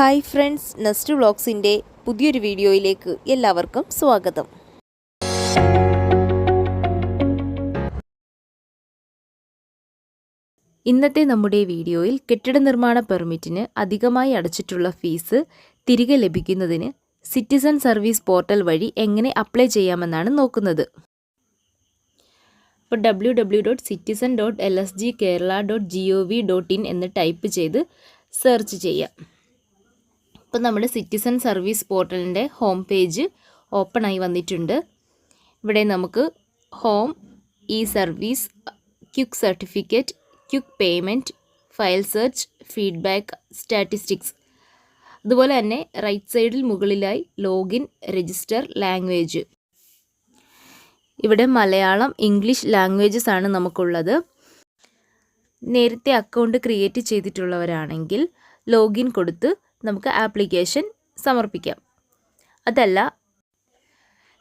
Hi friends nest വ്ളോഗ്സിന്റെ പുതിയൊരു വീഡിയോയിലേക്ക് എല്ലാവർക്കും സ്വാഗതം. ഇന്നത്തെ നമ്മുടെ വീഡിയോയിൽ കെട്ടിട നിർമ്മാണ പെർമിറ്റിന് അധികമായി അടച്ചിട്ടുള്ള ഫീസ് തിരികെ ലഭിക്കുന്നതിന് സിറ്റിസൺ സർവീസ് പോർട്ടൽ വഴി എങ്ങനെ അപ്ലൈ ചെയ്യാമെന്നാണ് നോക്കുന്നത്. ഇപ്പോൾ W W dot citizen dot L S G Kerala dot G O V dot in എന്ന് ടൈപ്പ് ചെയ്ത് സെർച്ച് ചെയ്യാം. ഇപ്പോൾ നമ്മുടെ സിറ്റിസൺ സർവീസ് പോർട്ടലിന്റെ ഹോം പേജ് ഓപ്പൺ ആയി വന്നിട്ടുണ്ട്. ഇവിടെ നമുക്ക് home E service quick certificate quick payment file search feedback statistics. അതുപോലെ തന്നെ റൈറ്റ് സൈഡിൽ മുകളിലായി ലോഗിൻ രജിസ്റ്റർ ലാംഗ്വേജ്. ഇവിടെ മലയാളം ഇംഗ്ലീഷ് ലാംഗ്വേജസ് ആണ് നമുക്കുള്ളത്. നേരത്തെ അക്കൗണ്ട് ക്രിയേറ്റ് ചെയ്തിട്ടുള്ളവരാണെങ്കിൽ ലോഗിൻ കൊടുത്ത് നമുക്ക് ആപ്ലിക്കേഷൻ സമർപ്പിക്കാം. അതല്ല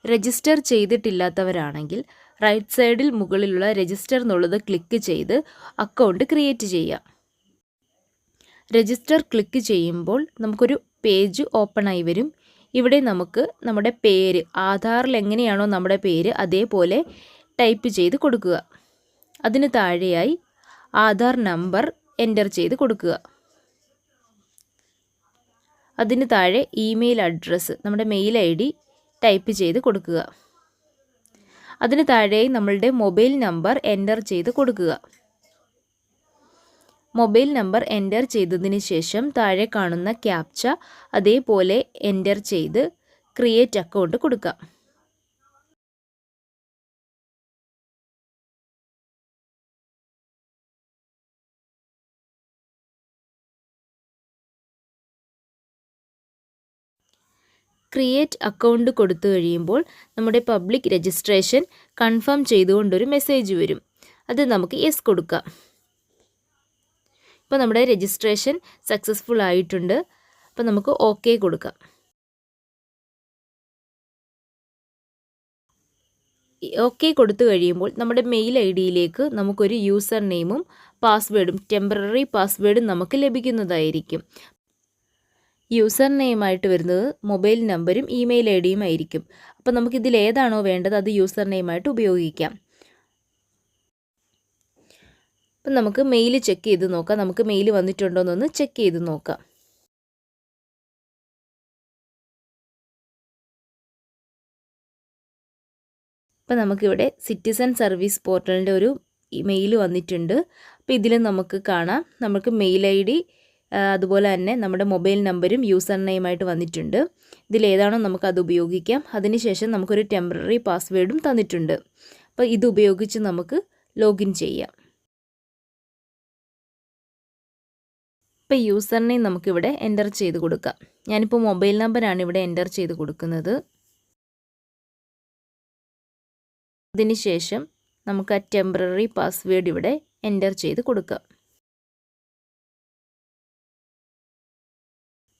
രജിസ്റ്റർ ചെയ്തിട്ടില്ലാത്തവരാണെങ്കിൽ റൈറ്റ് സൈഡിൽ മുകളിലുള്ള രജിസ്റ്റർ എന്നുള്ളത് ക്ലിക്ക് ചെയ്ത് അക്കൗണ്ട് ക്രിയേറ്റ് ചെയ്യാം. രജിസ്റ്റർ ക്ലിക്ക് ചെയ്യുമ്പോൾ നമുക്കൊരു പേജ് ഓപ്പൺ ആയി വരും. ഇവിടെ നമുക്ക് നമ്മുടെ പേര് ആധാറിൽ എങ്ങനെയാണോ നമ്മുടെ പേര് അതേപോലെ ടൈപ്പ് ചെയ്ത് കൊടുക്കുക. അതിന് താഴെയായി ആധാർ നമ്പർ എന്റർ ചെയ്ത് കൊടുക്കുക. അതിന് താഴെ ഇമെയിൽ അഡ്രസ്സ് നമ്മുടെ മെയിൽ ഐ ഡി ടൈപ്പ് ചെയ്ത് കൊടുക്കുക. അതിന് താഴെ നമ്മളുടെ മൊബൈൽ നമ്പർ എന്റർ ചെയ്ത് കൊടുക്കുക. മൊബൈൽ നമ്പർ എന്റർ ചെയ്തതിന് ശേഷം താഴെ കാണുന്ന ക്യാപ്ച അതേപോലെ എന്റർ ചെയ്ത് ക്രിയേറ്റ് അക്കൗണ്ട് കൊടുക്കാം ക്രിയേറ്റ് അക്കൗണ്ട് കൊടുത്തു കഴിയുമ്പോൾ നമ്മുടെ പബ്ലിക് രജിസ്ട്രേഷൻ കൺഫേം ചെയ്തുകൊണ്ടൊരു മെസ്സേജ് വരും. അത് നമുക്ക് യെസ് കൊടുക്കാം. ഇപ്പോൾ നമ്മുടെ രജിസ്ട്രേഷൻ സക്സസ്ഫുൾ ആയിട്ടുണ്ട്. അപ്പോൾ നമുക്ക് ഓക്കെ കൊടുക്കാം. ഓക്കെ കൊടുത്തു കഴിയുമ്പോൾ നമ്മുടെ മെയിൽ ഐ ഡിയിലേക്ക് നമുക്കൊരു യൂസർ നെയിമും പാസ്വേഡും ടെമ്പററി പാസ്വേഡും നമുക്ക് ലഭിക്കുന്നതായിരിക്കും. യൂസർ നെയിമായിട്ട് വരുന്നത് മൊബൈൽ നമ്പരും ഇമെയിൽ ഐ ഡിയും ആയിരിക്കും. അപ്പോൾ നമുക്കിതിൽ ഏതാണോ വേണ്ടത് അത് യൂസർ നെയിമായിട്ട് ഉപയോഗിക്കാം. അപ്പം നമുക്ക് മെയിൽ ചെക്ക് ചെയ്ത് നോക്കാം. നമുക്ക് മെയിൽ വന്നിട്ടുണ്ടോ എന്നൊന്ന് ചെക്ക് ചെയ്ത് നോക്കാം. അപ്പം നമുക്കിവിടെ സിറ്റിസൺ സർവീസ് പോർട്ടലിന്റെ ഒരു മെയിൽ വന്നിട്ടുണ്ട്. അപ്പോൾ ഇതിൽ നമുക്ക് കാണാം. നമുക്ക് മെയിൽ ഐ ഡി അതുപോലെ തന്നെ നമ്മുടെ മൊബൈൽ നമ്പരും യൂസർ നെയിമായിട്ട് വന്നിട്ടുണ്ട്. ഇതിലേതാണോ അത് ഉപയോഗിക്കാം. അതിനുശേഷം നമുക്കൊരു ടെമ്പററി പാസ്വേഡും തന്നിട്ടുണ്ട്. അപ്പോൾ ഇത് ഉപയോഗിച്ച് നമുക്ക് ലോഗിൻ ചെയ്യാം. ഇപ്പോൾ യൂസർ നെയിം നമുക്കിവിടെ എന്റർ ചെയ്ത് കൊടുക്കാം. ഞാനിപ്പോൾ മൊബൈൽ നമ്പറാണ് ഇവിടെ എന്റർ ചെയ്ത് കൊടുക്കുന്നത്. അതിനുശേഷം നമുക്ക് ആ ടെമ്പററി പാസ്വേഡ് ഇവിടെ എന്റർ ചെയ്ത് കൊടുക്കാം.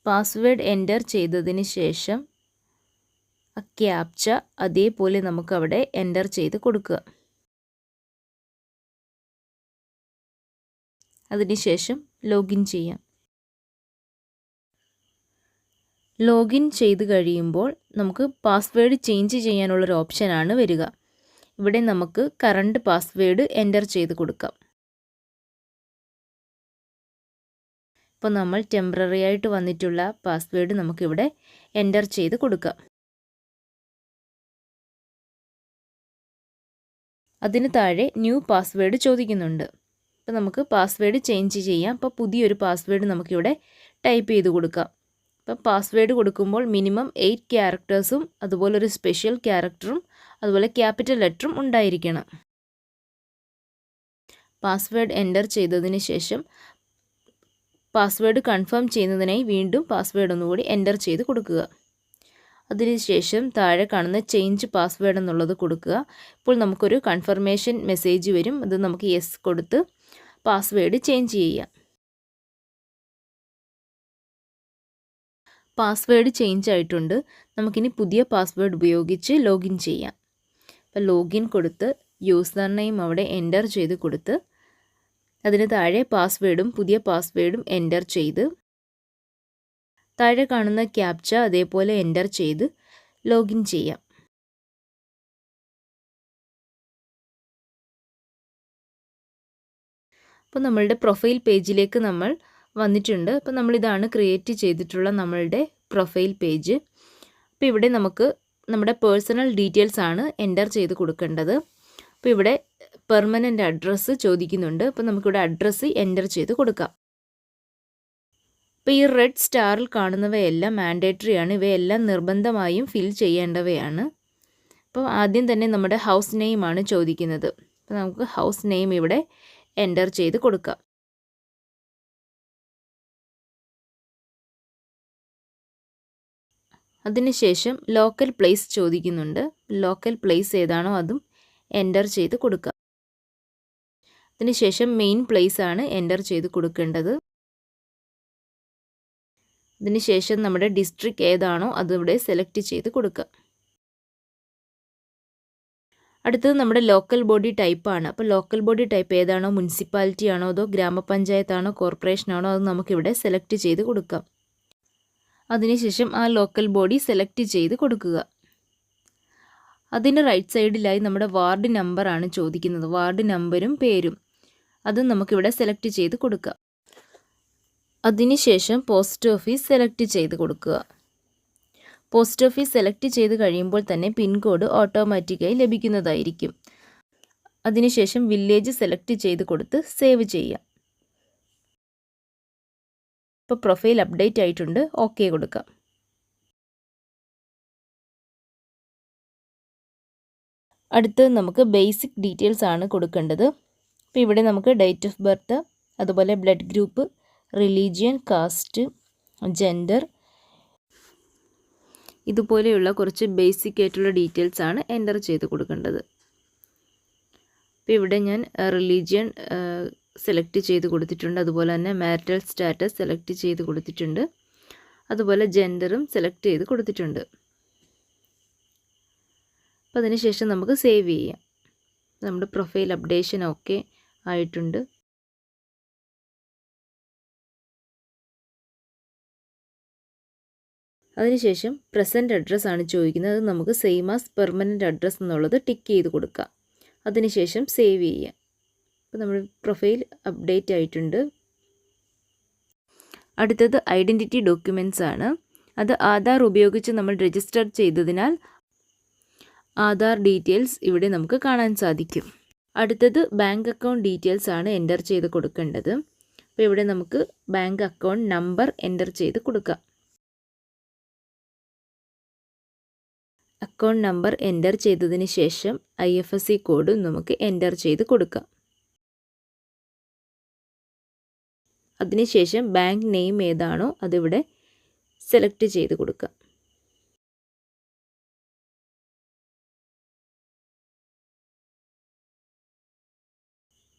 പാസ്വേഡ് എന്റർ ചെയ്തതിന് ശേഷം ക്യാപ്ച അതേപോലെ നമുക്കവിടെ എന്റർ ചെയ്ത് കൊടുക്കുക. അതിനുശേഷം ലോഗിൻ ചെയ്യാം. ലോഗിൻ ചെയ്ത് കഴിയുമ്പോൾ നമുക്ക് പാസ്വേഡ് ചേഞ്ച് ചെയ്യാനുള്ളൊരു ഓപ്ഷനാണ് വരിക. ഇവിടെ നമുക്ക് കറണ്ട് പാസ്വേഡ് എന്റർ ചെയ്ത് കൊടുക്കാം. ഇപ്പോൾ നമ്മൾ ടെമ്പററി ആയിട്ട് വന്നിട്ടുള്ള പാസ്വേഡ് നമുക്കിവിടെ എന്റർ ചെയ്ത് കൊടുക്കാം. അതിന് താഴെ ന്യൂ പാസ്വേഡ് ചോദിക്കുന്നുണ്ട്. അപ്പോൾ നമുക്ക് പാസ്വേഡ് ചേഞ്ച് ചെയ്യാം. അപ്പോൾ പുതിയൊരു പാസ്വേഡ് നമുക്കിവിടെ ടൈപ്പ് ചെയ്ത് കൊടുക്കാം. അപ്പോൾ പാസ്വേഡ് കൊടുക്കുമ്പോൾ മിനിമം എയ്റ്റ് ക്യാരക്ടേഴ്സും അതുപോലെ ഒരു സ്പെഷ്യൽ ക്യാരക്ടറും അതുപോലെ ക്യാപിറ്റൽ ലെറ്ററും ഉണ്ടായിരിക്കണം. പാസ്വേഡ് എന്റർ ചെയ്തതിന് ശേഷം പാസ്വേഡ് കൺഫേം ചെയ്യുന്നതിനായി വീണ്ടും പാസ്വേഡ് ഒന്നുകൂടി എന്റർ ചെയ്ത് കൊടുക്കുക. അതിനുശേഷം താഴെ കാണുന്ന ചേഞ്ച് പാസ്വേഡ് എന്നുള്ളത് കൊടുക്കുക. ഇപ്പോൾ നമുക്കൊരു കൺഫർമേഷൻ മെസ്സേജ് വരും. അത് നമുക്ക് യെസ് കൊടുത്ത് പാസ്വേഡ് ചേഞ്ച് ചെയ്യാം. പാസ്വേഡ് ചേഞ്ച് ആയിട്ടുണ്ട്. നമുക്കിനി പുതിയ പാസ്വേഡ് ഉപയോഗിച്ച് ലോഗിൻ ചെയ്യാം. അപ്പോൾ ലോഗിൻ കൊടുത്ത് യൂസർ നെയിം അവിടെ എന്റർ ചെയ്ത് കൊടുത്ത് അതിന് താഴെ പാസ്വേഡും പുതിയ പാസ്വേഡും എന്റർ ചെയ്ത് താഴെ കാണുന്ന ക്യാപ്ച അതേപോലെ എന്റർ ചെയ്ത് ലോഗിൻ ചെയ്യാം. അപ്പോൾ നമ്മളുടെ പ്രൊഫൈൽ പേജിലേക്ക് നമ്മൾ വന്നിട്ടുണ്ട്. അപ്പോൾ നമ്മളിതാണ് ക്രിയേറ്റ് ചെയ്തിട്ടുള്ള നമ്മളുടെ പ്രൊഫൈൽ പേജ് അപ്പോൾ ഇവിടെ നമുക്ക് നമ്മുടെ പേഴ്സണൽ ഡീറ്റെയിൽസ് ആണ് എന്റർ ചെയ്ത് കൊടുക്കേണ്ടത്. അപ്പോൾ ഇവിടെ പെർമനന്റ് അഡ്രസ്സ് ചോദിക്കുന്നുണ്ട്. അപ്പോൾ നമുക്കിവിടെ അഡ്രസ്സ് എന്റർ ചെയ്ത് കൊടുക്കാം. അപ്പോൾ ഈ റെഡ് സ്റ്റാറിൽ കാണുന്നവയെല്ലാം മാൻഡേറ്ററി ആണ്. ഇവയെല്ലാം നിർബന്ധമായും ഫിൽ ചെയ്യേണ്ടവയാണ്. അപ്പോൾ ആദ്യം തന്നെ നമ്മുടെ ഹൗസ് നെയിം ആണ് ചോദിക്കുന്നത്. അപ്പോൾ നമുക്ക് ഹൗസ് നെയിം ഇവിടെ എന്റർ ചെയ്ത് കൊടുക്കാം. അതിനുശേഷം ലോക്കൽ പ്ലേസ് ചോദിക്കുന്നുണ്ട്. ലോക്കൽ പ്ലേസ് ഏതാണോ അതും എന്റർ ചെയ്ത് കൊടുക്കുക അതിനുശേഷം മെയിൻ പ്ലേസ് ആണ് എന്റർ ചെയ്ത് കൊടുക്കേണ്ടത്. അതിനുശേഷം നമ്മുടെ ഡിസ്ട്രിക്ട് ഏതാണോ അതിവിടെ സെലക്ട് ചെയ്ത് കൊടുക്കുക. അടുത്തത് നമ്മുടെ ലോക്കൽ ബോഡി ടൈപ്പാണ് അപ്പോൾ ലോക്കൽ ബോഡി ടൈപ്പ് ഏതാണോ മുനിസിപ്പാലിറ്റി ആണോ അതോ ഗ്രാമപഞ്ചായത്താണോ കോർപ്പറേഷൻ ആണോ അത് നമുക്കിവിടെ സെലക്ട് ചെയ്ത് കൊടുക്കാം. അതിനുശേഷം ആ ലോക്കൽ ബോഡി സെലക്ട് ചെയ്ത് കൊടുക്കുക. അതിന്റെ റൈറ്റ് സൈഡിലായി നമ്മുടെ വാർഡ് നമ്പറാണ് ചോദിക്കുന്നത്. വാർഡ് നമ്പരും പേരും. അതും നമുക്കിവിടെ സെലക്ട് ചെയ്ത് കൊടുക്കുക. അതിനുശേഷം പോസ്റ്റ് ഓഫീസ് സെലക്ട് ചെയ്ത് കൊടുക്കുക. പോസ്റ്റ് ഓഫീസ് സെലക്ട് ചെയ്ത് കഴിയുമ്പോൾ തന്നെ പിൻകോഡ് ഓട്ടോമാറ്റിക്കായി ലഭിക്കുന്നതായിരിക്കും. അതിനുശേഷം വില്ലേജ് സെലക്ട് ചെയ്ത് കൊടുത്ത് സേവ് ചെയ്യാം. ഇപ്പോൾ പ്രൊഫൈൽ അപ്ഡേറ്റ് ആയിട്ടുണ്ട്. ഓക്കെ കൊടുക്കാം. അടുത്ത് നമുക്ക് ബേസിക് ഡീറ്റെയിൽസ് ആണ് കൊടുക്കേണ്ടത്. അപ്പോൾ ഇവിടെ നമുക്ക് ഡേറ്റ് ഓഫ് ബർത്ത് അതുപോലെ blood group religion caste gender ഇതുപോലെയുള്ള കുറച്ച് ബേസിക് ആയിട്ടുള്ള ഡീറ്റെയിൽസ് ആണ് എന്റർ ചെയ്ത് കൊടുക്കേണ്ടത്. അപ്പോൾ ഇവിടെ ഞാൻ റിലീജിയൻ സെലക്ട് ചെയ്ത് കൊടുത്തിട്ടുണ്ട്. അതുപോലെ തന്നെ മാരിറ്റൽ സ്റ്റാറ്റസ് സെലക്ട് ചെയ്ത് കൊടുത്തിട്ടുണ്ട്. അതുപോലെ ജെൻഡറും സെലക്ട് ചെയ്ത് കൊടുത്തിട്ടുണ്ട്. അപ്പോൾ അതിനുശേഷം നമുക്ക് സേവ് ചെയ്യാം. നമ്മുടെ പ്രൊഫൈൽ അപ്ഡേഷൻ ഒക്കെ ആയിട്ടുണ്ട്. അതിനുശേഷം പ്രസന്റ് അഡ്രസ്സ് ആണ് ചോദിക്കുന്നത്. അത് നമുക്ക് സെയിം ആസ് പെർമനന്റ് അഡ്രസ്സ് എന്നുള്ളത് ടിക്ക് ചെയ്ത് കൊടുക്കാം. അതിനുശേഷം സേവ് ചെയ്യാം. അപ്പോൾ നമ്മുടെ പ്രൊഫൈൽ അപ്ഡേറ്റ് ആയിട്ടുണ്ട്. അടുത്തത് ഐഡന്റിറ്റി ഡോക്യുമെന്റ്സ് ആണ്. അത് ആധാർ ഉപയോഗിച്ച് നമ്മൾ രജിസ്റ്റർ ചെയ്തതിനാൽ ആധാർ ഡീറ്റെയിൽസ് ഇവിടെ നമുക്ക് കാണാൻ സാധിക്കും. അടുത്തത് ബാങ്ക് അക്കൗണ്ട് ഡീറ്റെയിൽസ് ആണ് എന്റർ ചെയ്ത് കൊടുക്കേണ്ടത്. അപ്പോൾ ഇവിടെ നമുക്ക് ബാങ്ക് അക്കൗണ്ട് നമ്പർ എന്റർ ചെയ്ത് കൊടുക്കാം. അക്കൗണ്ട് നമ്പർ എന്റർ ചെയ്തതിന് ശേഷം ഐ എഫ് എസ് സി കോഡും നമുക്ക് എന്റർ ചെയ്ത് കൊടുക്കാം. അതിനുശേഷം ബാങ്ക് നെയിം ഏതാണോ അതിവിടെ സെലക്ട് ചെയ്ത് കൊടുക്കാം.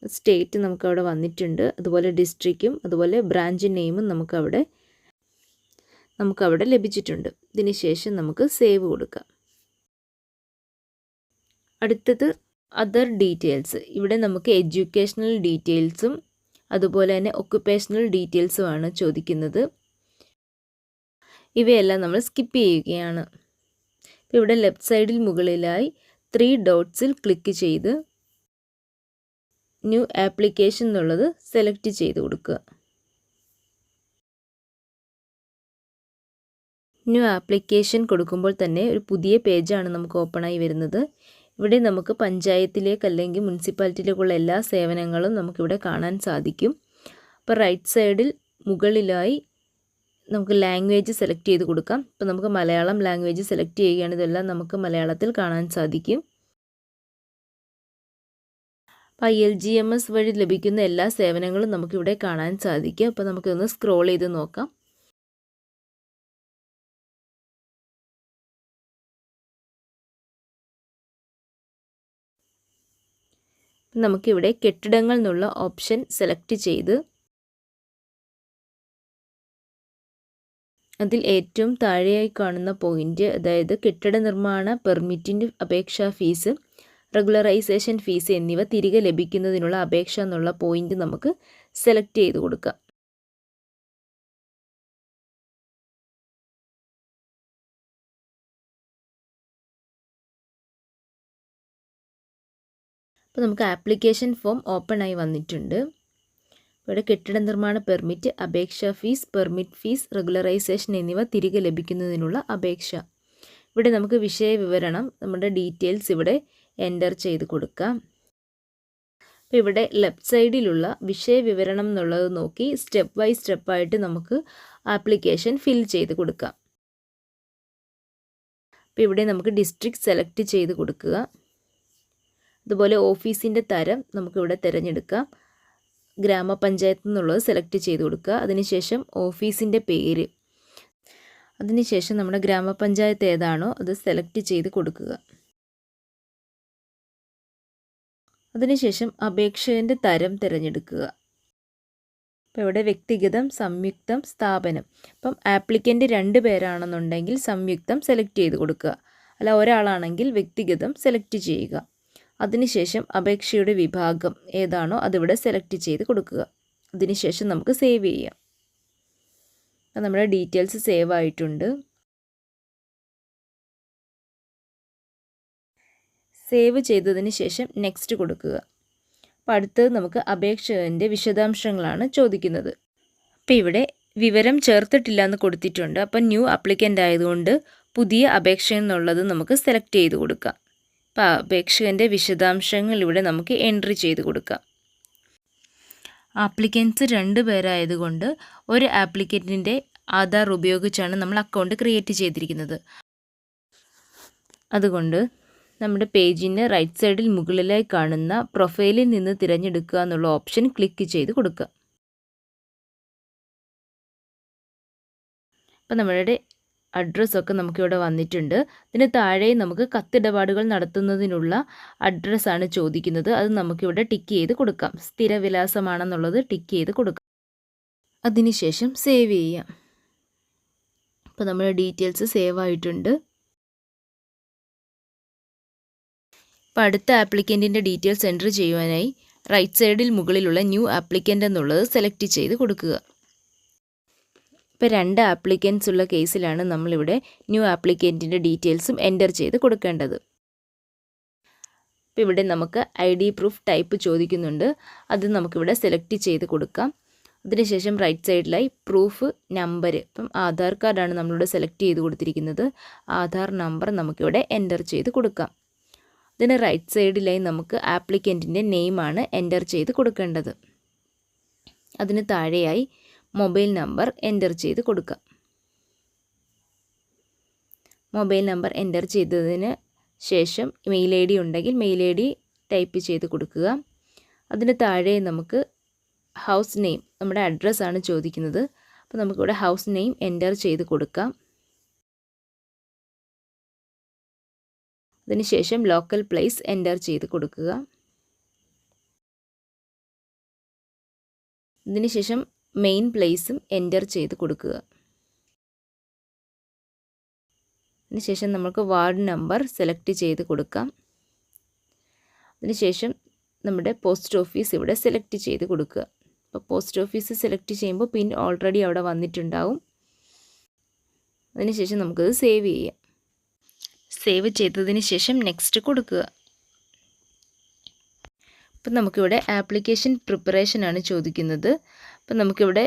സ്റ്റേറ്റ് നമുക്കവിടെ വന്നിട്ടുണ്ട്. അതുപോലെ ഡിസ്ട്രിക്റ്റും അതുപോലെ ബ്രാഞ്ച് നെയിമും നമുക്കവിടെ നമുക്കവിടെ ലഭിച്ചിട്ടുണ്ട്. ഇതിന് ശേഷം നമുക്ക് സേവ് കൊടുക്കാം. അടുത്തത് അതർ ഡീറ്റെയിൽസ് ഇവിടെ നമുക്ക് എഡ്യൂക്കേഷണൽ ഡീറ്റെയിൽസും അതുപോലെ തന്നെ ഒക്കുപ്പേഷണൽ ഡീറ്റെയിൽസുമാണ് ചോദിക്കുന്നത്. ഇവയെല്ലാം നമ്മൾ സ്കിപ്പ് ചെയ്യുകയാണ്. ഇവിടെ ലെഫ്റ്റ് സൈഡിൽ മുകളിലായി ത്രീ ഡോട്ട്സിൽ ക്ലിക്ക് ചെയ്ത് ന്യൂ ആപ്ലിക്കേഷൻ എന്നുള്ളത് സെലക്ട് ചെയ്ത് കൊടുക്കുക. ന്യൂ ആപ്ലിക്കേഷൻ കൊടുക്കുമ്പോൾ തന്നെ ഒരു പുതിയ പേജാണ് നമുക്ക് ഓപ്പണായി വരുന്നത്. ഇവിടെ നമുക്ക് പഞ്ചായത്തിലേക്ക് അല്ലെങ്കിൽ മുനിസിപ്പാലിറ്റിയിലേക്കുള്ള എല്ലാ സേവനങ്ങളും നമുക്കിവിടെ കാണാൻ സാധിക്കും. അപ്പോൾ റൈറ്റ് സൈഡിൽ മുകളിലായി നമുക്ക് ലാംഗ്വേജ് സെലക്ട് ചെയ്ത് കൊടുക്കാം. ഇപ്പോൾ നമുക്ക് മലയാളം ലാംഗ്വേജ് സെലക്ട് ചെയ്യുകയാണ് ഇതെല്ലാം നമുക്ക് മലയാളത്തിൽ കാണാൻ സാധിക്കും. അപ്പോൾ എൽ ജി എം എസ് വഴി ലഭിക്കുന്ന എല്ലാ സേവനങ്ങളും നമുക്കിവിടെ കാണാൻ സാധിക്കും. അപ്പോൾ നമുക്കൊന്ന് സ്ക്രോൾ ചെയ്ത് നോക്കാം. നമുക്കിവിടെ കെട്ടിടങ്ങൾ എന്നുള്ള ഓപ്ഷൻ സെലക്ട് ചെയ്ത് അതിൽ ഏറ്റവും താഴെയായി കാണുന്ന പോയിന്റ് അതായത് കെട്ടിട നിർമ്മാണ പെർമിറ്റിന്റെ അപേക്ഷാ ഫീസ് റെഗുലറൈസേഷൻ ഫീസ് എന്നിവ തിരികെ ലഭിക്കുന്നതിനുള്ള അപേക്ഷ എന്നുള്ള പോയിന്റ് നമുക്ക് സെലക്ട് ചെയ്ത് കൊടുക്കാം. അപ്പോൾ നമുക്ക് ആപ്ലിക്കേഷൻ ഫോം ഓപ്പൺ ആയി വന്നിട്ടുണ്ട്. ഇവിടെ കെട്ടിട നിർമ്മാണ പെർമിറ്റ് അപേക്ഷ ഫീസ് പെർമിറ്റ് ഫീസ് റെഗുലറൈസേഷൻ എന്നിവ തിരികെ ലഭിക്കുന്നതിനുള്ള അപേക്ഷ. ഇവിടെ നമുക്ക് വിഷയ വിവരണം നമ്മുടെ ഡീറ്റെയിൽസ് ഇവിടെ എന്റർ ചെയ്ത് കൊടുക്കാം അപ്പോൾ ഇവിടെ ലെഫ്റ്റ് സൈഡിലുള്ള വിഷയ വിവരണം എന്നുള്ളത് നോക്കി സ്റ്റെപ്പ് ബൈ സ്റ്റെപ്പായിട്ട് നമുക്ക് ആപ്ലിക്കേഷൻ ഫിൽ ചെയ്ത് കൊടുക്കാം അപ്പോൾ ഇവിടെ നമുക്ക് ഡിസ്ട്രിക്ട് സെലക്ട് ചെയ്ത് കൊടുക്കുക. അതുപോലെ ഓഫീസിന്റെ തരം നമുക്കിവിടെ തിരഞ്ഞെടുക്കാം ഗ്രാമപഞ്ചായത്ത് എന്നുള്ളത് സെലക്ട് ചെയ്ത് കൊടുക്കുക. അതിനുശേഷം ഓഫീസിന്റെ പേര്. അതിനുശേഷം നമ്മുടെ ഗ്രാമപഞ്ചായത്ത് ഏതാണോ അത് സെലക്ട് ചെയ്ത് കൊടുക്കുക. അതിനുശേഷം അപേക്ഷകന്റെ തരം തിരഞ്ഞെടുക്കുക. അപ്പോൾ ഇവിടെ വ്യക്തിഗതം സംയുക്തം സ്ഥാപനം. അപ്പം ആപ്ലിക്കന്റ് രണ്ട് പേരാണെന്നുണ്ടെങ്കിൽ സംയുക്തം സെലക്ട് ചെയ്ത് കൊടുക്കുക. അല്ല ഒരാളാണെങ്കിൽ വ്യക്തിഗതം സെലക്ട് ചെയ്യുക. അതിനുശേഷം അപേക്ഷയുടെ വിഭാഗം ഏതാണോ അതിവിടെ സെലക്ട് ചെയ്ത് കൊടുക്കുക. അതിനുശേഷം നമുക്ക് സേവ് ചെയ്യാം. നമ്മുടെ ഡീറ്റെയിൽസ് സേവ് ആയിട്ടുണ്ട്. സേവ് ചെയ്തതിന് ശേഷം നെക്സ്റ്റ് കൊടുക്കുക. അപ്പോൾ അടുത്തത് നമുക്ക് അപേക്ഷകന്റെ വിശദാംശങ്ങളാണ് ചോദിക്കുന്നത്. അപ്പോൾ ഇവിടെ വിവരം ചേർത്തിട്ടില്ല എന്ന് കൊടുത്തിട്ടുണ്ട്. അപ്പം ന്യൂ അപ്ലിക്കന്റ് ആയതുകൊണ്ട് പുതിയ അപേക്ഷ എന്നുള്ളത് നമുക്ക് സെലക്ട് ചെയ്ത് കൊടുക്കാം. അപ്പോൾ അപേക്ഷകന്റെ വിശദാംശങ്ങൾ ഇവിടെ നമുക്ക് എൻട്രി ചെയ്ത് കൊടുക്കാം. ആപ്ലിക്കൻസ് രണ്ട് പേരായതുകൊണ്ട് ഒരു ആപ്ലിക്കന്റിന്റെ ആധാർ ഉപയോഗിച്ചാണ് നമ്മൾ അക്കൗണ്ട് ക്രിയേറ്റ് ചെയ്തിരിക്കുന്നത്. അതുകൊണ്ട് നമ്മുടെ പേജിന്റെ റൈറ്റ് സൈഡിൽ മുകളിലായി കാണുന്ന പ്രൊഫൈലിൽ നിന്ന് തിരഞ്ഞെടുക്കുക എന്നുള്ള ഓപ്ഷൻ ക്ലിക്ക് ചെയ്ത് കൊടുക്കുക. അപ്പോൾ നമ്മളുടെ അഡ്രസ്സൊക്കെ നമുക്കിവിടെ വന്നിട്ടുണ്ട്. ഇതിന് താഴെ നമുക്ക് കത്തിടപാടുകൾ നടത്തുന്നതിനുള്ള അഡ്രസ്സാണ് ചോദിക്കുന്നത്. അത് നമുക്കിവിടെ ടിക്ക് ചെയ്ത് കൊടുക്കാം. സ്ഥിരവിലാസമാണെന്നുള്ളത് ടിക്ക് ചെയ്ത് കൊടുക്കാം. അതിനുശേഷം സേവ് ചെയ്യാം. അപ്പോൾ നമ്മുടെ ഡീറ്റെയിൽസ് സേവ് ആയിട്ടുണ്ട്. അപ്പോൾ അടുത്ത ആപ്ലിക്കന്റിന്റെ ഡീറ്റെയിൽസ് എന്റർ ചെയ്യുവാനായി റൈറ്റ് സൈഡിൽ മുകളിലുള്ള ന്യൂ ആപ്ലിക്കന്റ് എന്നുള്ളത് സെലക്ട് ചെയ്ത് കൊടുക്കുക. ഇപ്പോൾ രണ്ട് ആപ്ലിക്കൻസ് ഉള്ള കേസിലാണ് നമ്മളിവിടെ ന്യൂ ആപ്ലിക്കന്റിന്റെ ഡീറ്റെയിൽസും എന്റർ ചെയ്ത് കൊടുക്കേണ്ടത്. ഇപ്പോൾ ഇവിടെ നമുക്ക് ഐ ഡി പ്രൂഫ് ടൈപ്പ് ചോദിക്കുന്നുണ്ട്. അത് നമുക്കിവിടെ സെലക്ട് ചെയ്ത് കൊടുക്കാം. അതിനുശേഷം റൈറ്റ് സൈഡിലായി പ്രൂഫ് നമ്പർ ഇപ്പം ആധാർ കാർഡാണ് നമ്മളിവിടെ സെലക്ട് ചെയ്ത് കൊടുത്തിരിക്കുന്നത്. ആധാർ നമ്പർ നമുക്കിവിടെ എന്റർ ചെയ്ത് കൊടുക്കാം. ഇതിന് റൈറ്റ് സൈഡിലായി നമുക്ക് ആപ്ലിക്കന്റിന്റെ നെയിമാണ് എന്റർ ചെയ്ത് കൊടുക്കേണ്ടത്. അതിന് താഴെയായി മൊബൈൽ നമ്പർ എന്റർ ചെയ്ത് കൊടുക്കാം. മൊബൈൽ നമ്പർ എന്റർ ചെയ്തതിന് ശേഷം മെയിൽ ഐ ഡി ഉണ്ടെങ്കിൽ മെയിൽ ഐ ഡി ടൈപ്പ് ചെയ്ത് കൊടുക്കുക. അതിന് താഴെ നമുക്ക് ഹൗസ് നെയിം നമ്മുടെ അഡ്രസ്സാണ് ചോദിക്കുന്നത്. അപ്പോൾ നമുക്കിവിടെ ഹൗസ് നെയിം എന്റർ ചെയ്ത് കൊടുക്കാം. അതിനുശേഷം ലോക്കൽ പ്ലേസ് എന്റർ ചെയ്ത് കൊടുക്കുക. ഇതിനുശേഷം മെയിൻ പ്ലേസും എന്റർ ചെയ്ത് കൊടുക്കുക. അതിനുശേഷം നമുക്ക് വാർഡ് നമ്പർ സെലക്ട് ചെയ്ത് കൊടുക്കാം. അതിനുശേഷം നമ്മുടെ പോസ്റ്റ് ഓഫീസ് ഇവിടെ സെലക്ട് ചെയ്ത് കൊടുക്കുക. അപ്പോൾ പോസ്റ്റ് ഓഫീസ് സെലക്ട് ചെയ്യുമ്പോൾ പിൻ ഓൾറെഡി അവിടെ വന്നിട്ടുണ്ടാവും. അതിനുശേഷം നമുക്കത് സേവ് ചെയ്യാം. സേവ് ചെയ്തതിന് ശേഷം നെക്സ്റ്റ് കൊടുക്കുക. അപ്പം നമുക്കിവിടെ ആപ്ലിക്കേഷൻ പ്രിപ്പറേഷൻ ആണ് ചോദിക്കുന്നത്. അപ്പം നമുക്കിവിടെ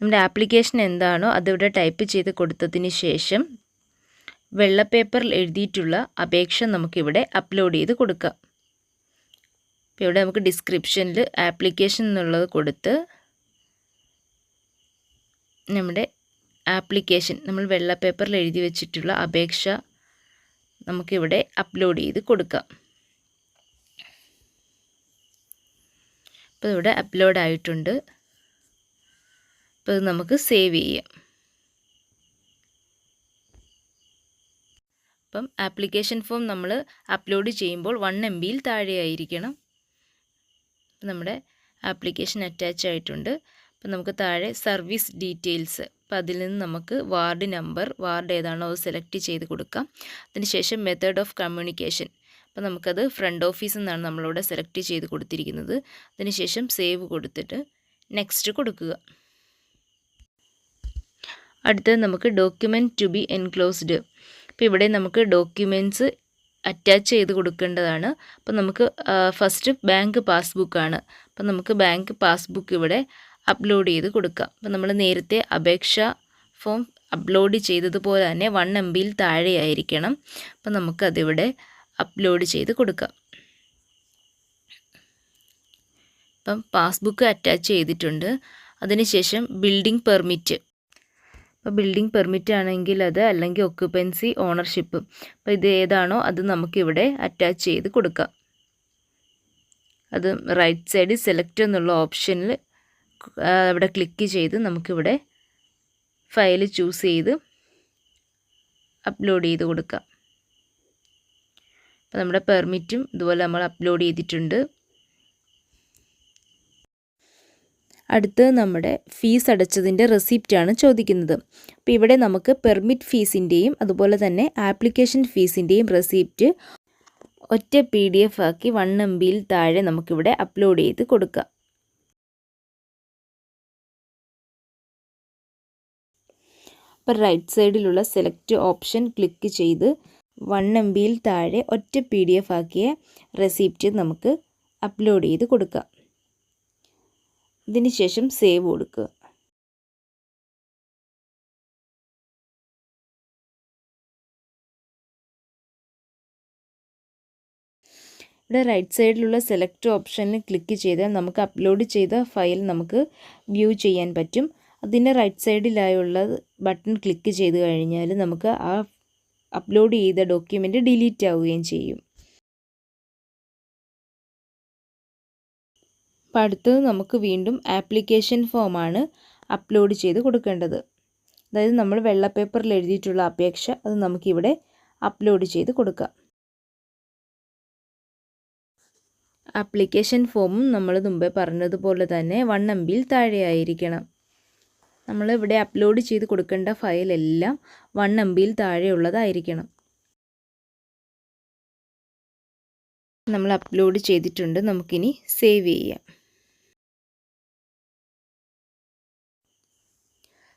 നമ്മുടെ ആപ്ലിക്കേഷൻ എന്താണോ അതിവിടെ ടൈപ്പ് ചെയ്ത് കൊടുത്തതിന് ശേഷം വെള്ള പേപ്പറിൽ എഴുതിയിട്ടുള്ള അപേക്ഷ നമുക്കിവിടെ അപ്ലോഡ് ചെയ്ത് കൊടുക്കാം. അപ്പോൾ ഇവിടെ നമുക്ക് ഡിസ്ക്രിപ്ഷനിൽ ആപ്ലിക്കേഷൻ എന്നുള്ളത് കൊടുത്ത് നമ്മുടെ ആപ്ലിക്കേഷൻ നമ്മൾ വെള്ള പേപ്പറിൽ എഴുതി വെച്ചിട്ടുള്ള അപേക്ഷ നമുക്കിവിടെ അപ്ലോഡ് ചെയ്ത് കൊടുക്കാം. അപ്പോൾ ഇവിടെ അപ്ലോഡ് ആയിട്ടുണ്ട്. അപ്പോൾ നമുക്ക് സേവ് ചെയ്യാം. അപ്പം ആപ്ലിക്കേഷൻ ഫോം നമ്മൾ അപ്ലോഡ് ചെയ്യുമ്പോൾ വൺ എം ബിയിൽ താഴെയായിരിക്കണം. നമ്മുടെ ആപ്ലിക്കേഷൻ അറ്റാച്ച് ആയിട്ടുണ്ട്. അപ്പം നമുക്ക് താഴെ സർവീസ് ഡീറ്റെയിൽസ് അപ്പോൾ അതിൽ നിന്ന് നമുക്ക് വാർഡ് നമ്പർ വാർഡ് ഏതാണോ അത് സെലക്ട് ചെയ്ത് കൊടുക്കാം. അതിനുശേഷം മെത്തേഡ് ഓഫ് കമ്മ്യൂണിക്കേഷൻ അപ്പോൾ നമുക്കത് ഫ്രണ്ട് ഓഫീസ് എന്നാണ് നമ്മളിവിടെ സെലക്ട് ചെയ്ത് കൊടുത്തിരിക്കുന്നത്. അതിനുശേഷം സേവ് കൊടുത്തിട്ട് നെക്സ്റ്റ് കൊടുക്കുക. അടുത്തത് നമുക്ക് ഡോക്യുമെന്റ് ടു ബി എൻക്ലോസ്ഡ് അപ്പോൾ ഇവിടെ നമുക്ക് ഡോക്യുമെന്റ്സ് അറ്റാച്ച് ചെയ്ത് കൊടുക്കേണ്ടതാണ്. അപ്പോൾ നമുക്ക് ഫസ്റ്റ് ബാങ്ക് പാസ്ബുക്കാണ് അപ്പോൾ നമുക്ക് ബാങ്ക് പാസ്ബുക്ക് ഇവിടെ അപ്ലോഡ് ചെയ്ത് കൊടുക്കുക. അപ്പോൾ നമ്മൾ നേരത്തെ അപേക്ഷ ഫോം അപ്ലോഡ് ചെയ്തതുപോലെ തന്നെ വൺ എം ബിയിൽ താഴെയായിരിക്കണം. അപ്പോൾ നമുക്കതിവിടെ അപ്ലോഡ് ചെയ്ത് കൊടുക്കാം. അപ്പം പാസ്ബുക്ക് അറ്റാച്ച് ചെയ്തിട്ടുണ്ട്. അതിനുശേഷം ബിൽഡിംഗ് പെർമിറ്റ് അപ്പോൾ ബിൽഡിംഗ് പെർമിറ്റ് ആണെങ്കിൽ അത് അല്ലെങ്കിൽ ഒക്യുപ്പൻസി ഓണർഷിപ്പ് അപ്പോൾ ഇത് ഏതാണോ അത് നമുക്കിവിടെ അറ്റാച്ച് ചെയ്ത് കൊടുക്കാം. അത് റൈറ്റ് സൈഡിൽ സെലക്ട് എന്നുള്ള ഓപ്ഷനിൽ അവിടെ ക്ലിക്ക് ചെയ്ത് നമുക്കിവിടെ ഫയൽ ചൂസ് ചെയ്ത് അപ്ലോഡ് ചെയ്ത് കൊടുക്കാം. അപ്പോൾ നമ്മുടെ പെർമിറ്റും ഇതുപോലെ നമ്മൾ അപ്ലോഡ് ചെയ്തിട്ടുണ്ട്. അടുത്ത് നമ്മുടെ ഫീസ് അടച്ചതിന്റെ റെസിപ്റ്റാണ് ചോദിക്കുന്നത്. അപ്പോൾ ഇവിടെ നമുക്ക് പെർമിറ്റ് ഫീസിന്റെയും അതുപോലെ തന്നെ ആപ്ലിക്കേഷൻ ഫീസിന്റെയും റെസിപ്റ്റ് ഒറ്റ പി ഡി എഫ് ആക്കി വൺ എം ബിയിൽ താഴെ നമുക്കിവിടെ അപ്ലോഡ് ചെയ്ത് കൊടുക്കാം. അപ്പോൾ റൈറ്റ് സൈഡിലുള്ള സെലക്ട് ഓപ്ഷൻ ക്ലിക്ക് ചെയ്ത് വൺ എം ബിയിൽ താഴെ ഒറ്റ പി ഡി എഫ് ആക്കിയ റെസിപ്റ്റ് നമുക്ക് അപ്ലോഡ് ചെയ്ത് കൊടുക്കാം. ഇതിന് ശേഷം സേവ് കൊടുക്കുക. ഇവിടെ റൈറ്റ് സൈഡിലുള്ള സെലക്ട് ഓപ്ഷനിൽ ക്ലിക്ക് ചെയ്താൽ നമുക്ക് അപ്ലോഡ് ചെയ്ത ഫയൽ നമുക്ക് വ്യൂ ചെയ്യാൻ പറ്റും. അതിന്റെ റൈറ്റ് സൈഡിലായുള്ള ബട്ടൺ ക്ലിക്ക് ചെയ്ത് കഴിഞ്ഞാൽ നമുക്ക് ആ അപ്ലോഡ് ചെയ്ത ഡോക്യുമെന്റ് ഡിലീറ്റ് ആവുകയും ചെയ്യും. അപ്പോൾ അടുത്തത് നമുക്ക് വീണ്ടും ആപ്ലിക്കേഷൻ ഫോമാണ് അപ്ലോഡ് ചെയ്ത് കൊടുക്കേണ്ടത്. അതായത് നമ്മൾ വെള്ള പേപ്പറിൽ എഴുതിയിട്ടുള്ള അപേക്ഷ അത് നമുക്കിവിടെ അപ്ലോഡ് ചെയ്ത് കൊടുക്കാം. ആപ്ലിക്കേഷൻ ഫോമും നമ്മൾ മുമ്പേ പറഞ്ഞതുപോലെ തന്നെ വൺ എം ബിയിൽ താഴെയായിരിക്കണം. നമ്മൾ ഇവിടെ അപ്ലോഡ് ചെയ്ത് കൊടുക്കേണ്ട ഫയലെല്ലാം വൺ എം ബിയിൽ താഴെയുള്ളതായിരിക്കണം നമ്മൾ അപ്ലോഡ് ചെയ്തിട്ടുണ്ട്. നമുക്കിനി സേവ് ചെയ്യാം.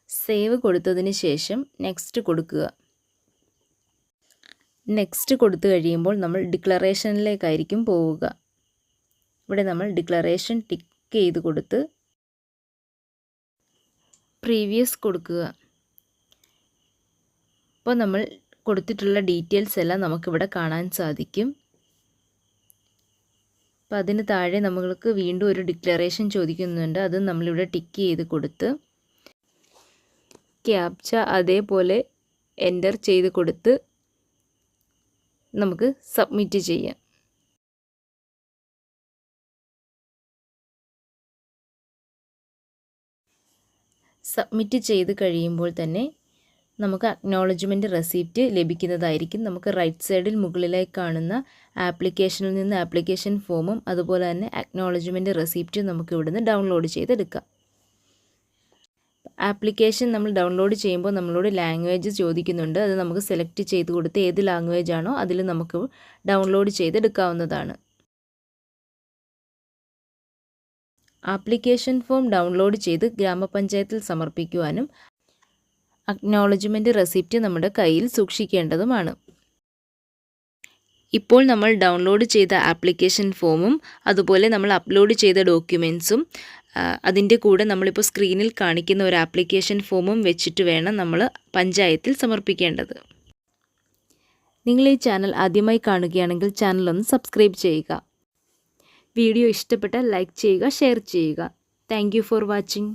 സേവ് കൊടുത്തതിന് ശേഷം നെക്സ്റ്റ് കൊടുക്കുക. നെക്സ്റ്റ് കൊടുത്തു കഴിയുമ്പോൾ നമ്മൾ ഡിക്ലറേഷനിലേക്കായിരിക്കും പോവുക. ഇവിടെ നമ്മൾ ഡിക്ലറേഷൻ ടിക്ക് ചെയ്ത് കൊടുത്ത് പ്രീവിയസ് കൊടുക്കുക. അപ്പോൾ നമ്മൾ കൊടുത്തിട്ടുള്ള ഡീറ്റെയിൽസ് എല്ലാം നമുക്കിവിടെ കാണാൻ സാധിക്കും. അപ്പോൾ അതിന് താഴെ നമ്മൾക്ക് വീണ്ടും ഒരു ഡിക്ലറേഷൻ ചോദിക്കുന്നുണ്ട്. അത് നമ്മളിവിടെ ടിക്ക് ചെയ്ത് കൊടുത്ത് ക്യാപ്ച അതേപോലെ എന്റർ ചെയ്ത് കൊടുത്ത് നമുക്ക് സബ്മിറ്റ് ചെയ്യാം. സബ്മിറ്റ് ചെയ്ത് കഴിയുമ്പോൾ തന്നെ നമുക്ക് അക്നോളജ്മെന്റ് റെസിപ്റ്റ് ലഭിക്കുന്നതായിരിക്കും. നമുക്ക് റൈറ്റ് സൈഡിൽ മുകളിലായി കാണുന്ന ആപ്ലിക്കേഷനിൽ നിന്ന് ആപ്ലിക്കേഷൻ ഫോമും അതുപോലെ തന്നെ അക്നോളജ്മെന്റ് റെസിപ്റ്റും നമുക്ക് ഇവിടുന്ന് ഡൗൺലോഡ് ചെയ്തെടുക്കാം. ആപ്ലിക്കേഷൻ നമ്മൾ ഡൗൺലോഡ് ചെയ്യുമ്പോൾ നമ്മളോട് ലാംഗ്വേജ് ചോദിക്കുന്നുണ്ട്. അത് നമുക്ക് സെലക്ട് ചെയ്ത് കൊടുത്ത് ഏത് ലാംഗ്വേജ് ആണോ അതിൽ നമുക്ക് ഡൗൺലോഡ് ചെയ്തെടുക്കാവുന്നതാണ്. ആപ്ലിക്കേഷൻ ഫോം ഡൗൺലോഡ് ചെയ്ത് ഗ്രാമപഞ്ചായത്തിൽ സമർപ്പിക്കുവാനും അക്നോളജ്മെന്റ് റെസിപ്റ്റ് നമ്മുടെ കയ്യിൽ സൂക്ഷിക്കേണ്ടതുമാണ്. ഇപ്പോൾ നമ്മൾ ഡൗൺലോഡ് ചെയ്ത ആപ്ലിക്കേഷൻ ഫോമും അതുപോലെ നമ്മൾ അപ്ലോഡ് ചെയ്ത ഡോക്യുമെൻസും അതിന്റെ കൂടെ നമ്മളിപ്പോൾ സ്ക്രീനിൽ കാണിക്കുന്ന ഒരു ആപ്ലിക്കേഷൻ ഫോമും വെച്ചിട്ട് വേണം നമ്മൾ പഞ്ചായത്തിൽ സമർപ്പിക്കേണ്ടത്. നിങ്ങൾ ഈ ചാനൽ ആദ്യമായി കാണുകയാണെങ്കിൽ ചാനൽ ഒന്ന് സബ്സ്ക്രൈബ് ചെയ്യുക. വീഡിയോ ഇഷ്ടപ്പെട്ടാൽ ലൈക്ക് ചെയ്യുക ഷെയർ ചെയ്യുക. Thank for watching